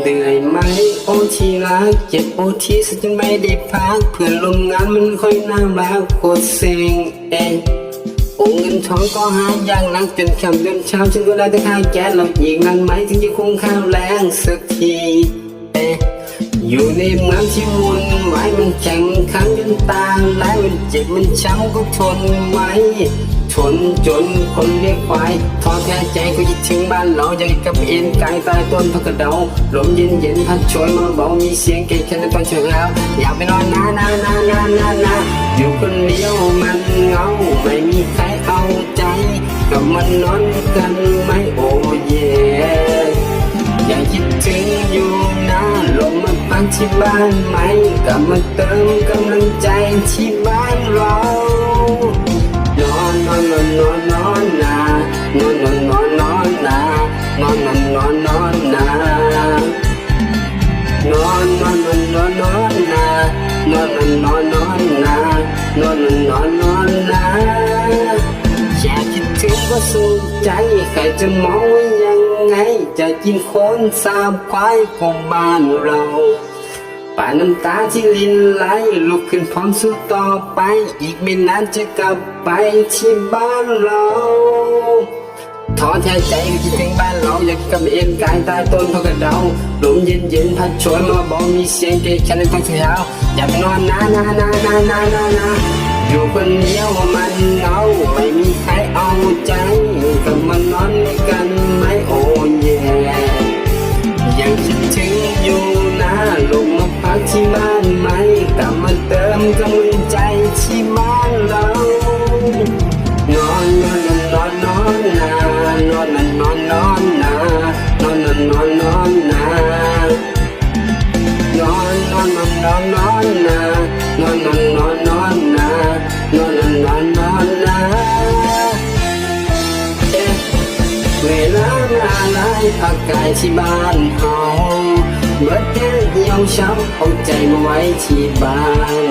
เหนื่อยไหมโอทีรักเจ็บโอทีสุดจนไม่ได้พักเพื่อนลมงานมันค่อยน่ารักโคตรเซ็งเองโอ้เงินทองก็หายากนักจนค่ำจนเช้าฉันก็ได้แต่ค่าแก๊สแล้วอีกนานไหมถึงจะคุ้มค่าแรงสักทีเอ๊ะอยู่ในเมืองที่วุ่นวายมันแข่งขันจนตาลายมันเจ็บมันช้ำก็ทนไว้ ชนจนคนเรียกควายท้อแท้ใจก็คิดถึงบ้านเราอยากกับเอ็นกายใตายต้นพักกระเดาลมเย็นเย็นพัดโชยมาเบามีเสียงเกยแค่ในตอนเช้าแล้วอยากไปนอนนานานานานานาอยู่คนเดียวมันเหงาไม่มีใครเอาใจกับมันนอนกันไม่โอ้เย่ยังคิดถึงอยู่นะลงมาพักที่บ้านไหมกลับมาเติมกำลังใจที่บ้าน ก็สุขใจใครจะมองว่ายังไง จะกินคนสามควายของบ้านเราป่าน้ำตาที่ลินไหลลุกขึ้นพร้อมสู้ต่อไป อีกไม่นานจะกลับไปที่บ้านเราท้อแท้ใจคิดถึงบ้านเราอยากกับเอ็นกายใต้ต้นพกระเดาลมเย็นเย็นๆพัดโชยมาบอกมีเสียงเกยฉันในตอนเช้าอยากไปนอนนานานานานานานา อยู่คนเดียวมันเหงาไม่มีใครเอาใจกับมันนอนกันไหมโอ้ เวลาอะไรพักกายที่บ้านเฮาเบิดแก้เหี่ยวช้ำเอาใจมาไว้ที่บ้าน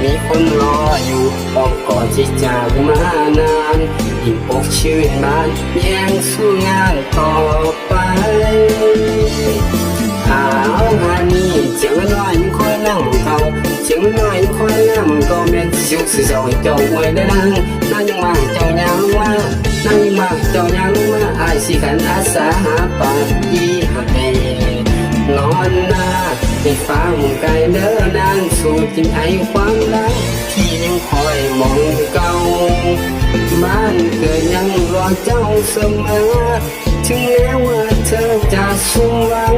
มีคนรออยู่ออมกอดที่จากมานานยิ่งอกชื่นบานย่งสู้งานต่อไปาวงานนี้เจียงน้อยมันคอยนั่งเก่าเจียงน้อยมันคอยนั่งก็แม่นสุกสิเจ้าเจ้าไว้ได้นั่งนั่งยังมาเจ้ายังมานั่งมาเจ้ายังมาอายสิขันอาสาหาปากอีหักเนอนหนาให้ฟ้ามุนไกลเด้อนางสู่จินไอความรักที่ยังคอยมองเก่าบ้านเกิดยังรอเจ้าเสมอถึงแม้ว่าเธอจะสุ่หวัง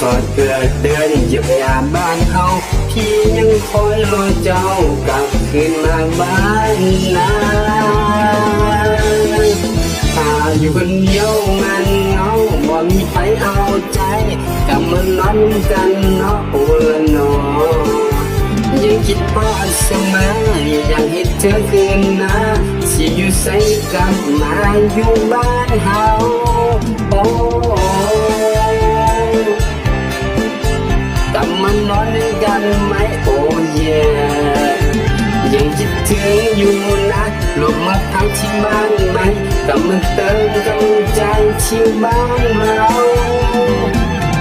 มาถอดเกลือเดินเหยียบยาบ้านเฮาพี่ยังคอยรอเจ้ากลับคืนมาบ้านนาถ้าอยู่คนเดียวมันเหงาบ่มีใครเอาใจกลับมานอนกันเนาะโอ้ละนาะยังคิดพอดเสมออยากเห็นเธอคืนนะสิอยู่ใส่กลับมาอยู่บ้านเฮาโอ้ อยู่นะลงมาพักที่บ้านไหมกลับมาเติมกำใจที่บ้านเรา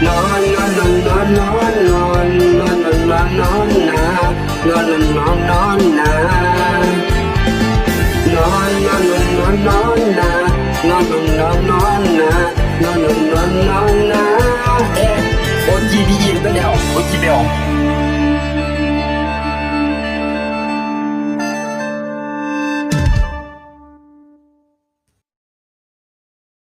นอนนอนนอนนอนนอนนอนนอนนอนนอนนานอนนอนนอนนานอนนอนนอนนอนนานอนนอนนอนนานอนนอนนอนนอนนาเอ๊ะโอจีดีตัวเดียวโอจีเดียว